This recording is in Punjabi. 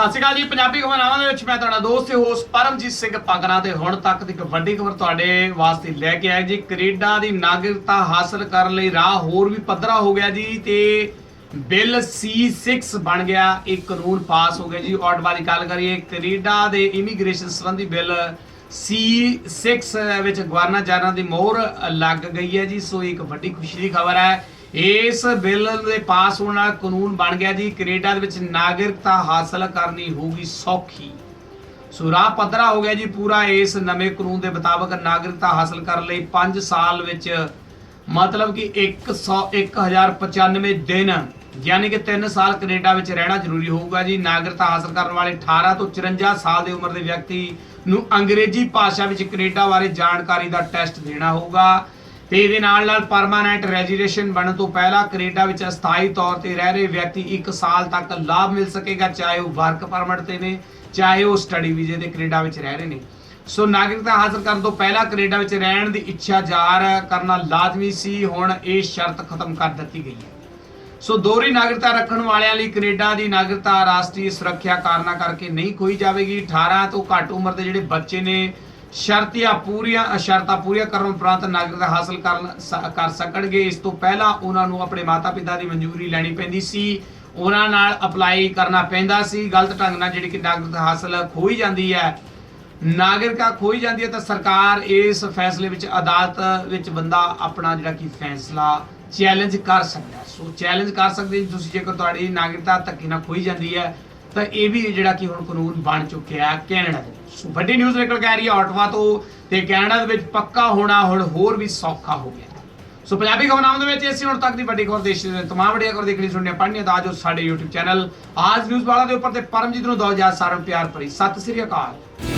ਸਤਿ ਸ਼੍ਰੀ ਅਕਾਲ ਜੀ, ਪੰਜਾਬੀ ਖਬਰਾਂ ਦੇ ਵਿੱਚ ਮੈਂ ਤੁਹਾਡਾ ਦੋਸਤ ਤੇ ਹੋਸਟ ਪਰਮਜੀਤ ਸਿੰਘ ਪਾਗਰਾ ਤੇ ਹੁਣ ਤੱਕ ਦੀ ਇੱਕ ਵੱਡੀ ਖਬਰ ਤੁਹਾਡੇ ਵਾਸਤੇ ਲੈ ਕੇ ਆਇਆ ਜੀ। ਕੈਨੇਡਾ ਦੀ ਨਾਗਰਿਕਤਾ ਹਾਸਲ ਕਰਨ ਲਈ ਰਾਹ ਹੋਰ ਵੀ ਪੱਧਰਾ ਹੋ ਗਿਆ ਜੀ ਤੇ ਬਿੱਲ C6 ਬਣ ਗਿਆ ਇਹ ਕਾਨੂੰਨ ਪਾਸ ਹੋ ਗਿਆ ਜੀ। ਔਰ ਬਾਰੇ ਗੱਲ ਕਰੀਏ, ਕੈਨੇਡਾ ਦੇ ਇਮੀਗ੍ਰੇਸ਼ਨ ਸੰਬੰਧੀ ਬਿੱਲ C6 ਵਿੱਚ ਗਵਰਨਰ ਜਨਰਲ ਦੀ ਮੋਹਰ ਲੱਗ ਗਈ ਹੈ ਜੀ, ਸੋ ਇੱਕ ਵੱਡੀ ਖੁਸ਼ੀ ਦੀ ਖਬਰ ਹੈ। ਇਸ ਬਿੱਲ ਦੇ ਪਾਸ ਹੋਣ ਨਾਲ ਕਾਨੂੰਨ ਬਣ ਗਿਆ ਜੀ। ਕੈਨੇਡਾ ਦੇ ਵਿੱਚ ਨਾਗਰਿਕਤਾ ਹਾਸਲ ਕਰਨੀ ਹੋਊਗੀ ਸੌਖੀ। ਸੋ ਰਾਹ ਪੱਧਰਾ ਹੋ ਗਿਆ ਜੀ ਪੂਰਾ ਇਸ ਨਵੇਂ ਕਾਨੂੰਨ ਦੇ ਮੁਤਾਬਕ ਨਾਗਰਿਕਤਾ ਹਾਸਲ ਕਰਨ ਲਈ। 5 ਸਾਲ ਵਿੱਚ ਮਤਲਬ ਕਿ 100 1095 ਦਿਨ, ਯਾਨੀ ਕਿ 3 ਸਾਲ ਕੈਨੇਡਾ ਵਿੱਚ ਰਹਿਣਾ ਜ਼ਰੂਰੀ ਹੋਊਗਾ ਜੀ। ਨਾਗਰਿਕਤਾ ਹਾਸਲ ਕਰਨ ਵਾਲੇ 18 ਤੋਂ 54 ਸਾਲ ਦੀ ਉਮਰ ਦੇ ਵਿਅਕਤੀ ਨੂੰ ਅੰਗਰੇਜ਼ੀ ਭਾਸ਼ਾ ਵਿੱਚ ਕੈਨੇਡਾ ਬਾਰੇ ਜਾਣਕਾਰੀ ਦਾ ਟੈਸਟ ਦੇਣਾ ਹੋਊਗਾ। ਤੇ ਇਹਦੇ ਨਾਲ ਨਾਲ ਪਰਮਾਨੈਂਟ ਰੈਜੀਸਟ੍ਰੇਸ਼ਨ ਬਣਨ ਤੋਂ ਪਹਿਲਾਂ ਕੈਨੇਡਾ ਵਿੱਚ ਅਸਥਾਈ ਤੌਰ ਤੇ ਰਹਿ ਰਹੇ ਵਿਅਕਤੀ 1 ਸਾਲ ਤੱਕ ਲਾਭ ਮਿਲ ਸਕੇਗਾ, ਚਾਹੇ ਉਹ ਵਰਕ ਪਰਮਿਟ ਤੇ ਨੇ, ਚਾਹੇ ਉਹ ਸਟੱਡੀ ਵੀਜ਼ੇ ਤੇ ਕੈਨੇਡਾ ਵਿੱਚ ਰਹਿ ਰਹੇ ਨੇ। ਸੋ ਨਾਗਰਿਕਤਾ ਹਾਸਲ ਕਰਨ ਤੋਂ ਪਹਿਲਾਂ ਕੈਨੇਡਾ ਵਿੱਚ ਰਹਿਣ ਦੀ ਇੱਛਾ ਜ਼ਾਹਰ ਕਰਨਾ ਲਾਜ਼ਮੀ ਸੀ, ਹੁਣ ਇਹ ਸ਼ਰਤ ਖਤਮ ਕਰ ਦਿੱਤੀ ਗਈ ਹੈ। ਸੋ ਦੋਹਰੀ ਨਾਗਰਿਕਤਾ ਰੱਖਣ ਵਾਲਿਆਂ ਲਈ ਕੈਨੇਡਾ ਦੀ ਨਾਗਰਿਕਤਾ ਰਾਸ਼ਟਰੀ ਸੁਰੱਖਿਆ ਕਾਰਨਾਂ ਕਰਕੇ ਨਹੀਂ ਖੋਈ ਜਾਵੇਗੀ। 18 ਤੋਂ ਘੱਟ ਉਮਰ ਦੇ ਜਿਹੜੇ ਬੱਚੇ ਨੇ ਸ਼ਰਤੀਆਂ ਪੂਰੀਆਂ ਸ਼ਰਤਾਂ ਪੂਰੀਆਂ ਕਰਨ ਉਪਰੰਤ ਨਾਗਰਿਕਤਾ ਹਾਸਲ ਕਰਨ ਸ- ਕਰ ਸਕਣਗੇ। ਇਸ ਤੋਂ ਪਹਿਲਾਂ ਉਹਨਾਂ ਨੂੰ ਆਪਣੇ ਮਾਤਾ-ਪਿਤਾ ਦੀ ਮਨਜ਼ੂਰੀ ਲੈਣੀ ਪੈਂਦੀ ਸੀ। ਉਹਨਾਂ ਨਾਲ ਅਪਲਾਈ ਕਰਨਾ ਪੈਂਦਾ ਸੀ। ਗਲਤ ਢੰਗ ਨਾਲ ਜਿਹੜੀ ਕਿ ਨਾਗਰਿਕਤਾ ਹਾਸਲ ਖੋਈ ਜਾਂਦੀ ਹੈ ਨਾਗਰਿਕਤਾ ਖੋਈ ਜਾਂਦੀ ਹੈ ਤਾਂ ਸਰਕਾਰ ਇਸ ਫੈਸਲੇ ਵਿੱਚ ਅਦਾਲਤ ਵਿੱਚ ਬੰਦਾ ਆਪਣਾ ਜਿਹੜਾ ਕਿ ਫੈਸਲਾ ਚੈਲੰਜ ਕਰ ਸਕਦਾ ਸੋ ਚੈਲੰਜ ਕਰ ਸਕਦੇ ਤੁਸੀਂ ਜੇਕਰ ਤੁਹਾਡੀ ਨਾਗਰਿਕਤਾ ਧੱਕੇ ਨਾਲ ਖੋਈ ਜਾਂਦੀ ਹੈ ਤਾਂ ਇਹ ਵੀ ਜਿਹੜਾ ਕਿ ਹੁਣ ਕਾਨੂੰਨ ਬਣ ਚੁੱਕਿਆ ਕੈਨੇਡਾ ਦੇ ਵਿੱਚ। ਵੱਡੀ ਨਿਊਜ਼ ਨਿਕਲ ਕੇ ਆ ਰਹੀ ਹੈ ਆਟਵਾ ਤੋਂ ਤੇ ਕੈਨੇਡਾ ਦੇ ਵਿੱਚ ਪੱਕਾ ਹੋਣਾ ਹੁਣ ਹੋਰ ਵੀ ਸੌਖਾ ਹੋ ਗਿਆ ਸੋ ਪੰਜਾਬੀ ਖਬਰਾਂ ਦੇ ਵਿੱਚ ਅਸੀਂ ਹੁਣ ਤੱਕ ਦੀ ਵੱਡੀ ਖਬਰ ਦੇਸ਼ ਦੇ ਤਮਾਮ ਵੱਡੀਆਂ ਖਬਰ ਦੇਖਣੀ ਸੁਣਨੀ ਪੜ੍ਹਨੀ ਤਾਂ ਜੋ ਸਾਡੇ YouTube ਚੈਨਲ ਆਜ ਨਿਊਜ਼ ਵਾਲਾ ਦੇ ਉੱਪਰ ਤੇ ਪਰਮਜੀਤ ਨੂੰ ਦੋ ਹਜ਼ਾਰ ਸਾਰਿਆਂ ਨੂੰ ਪਿਆਰ ਭਰੀ ਸਤਿ ਸ੍ਰੀ ਅਕਾਲ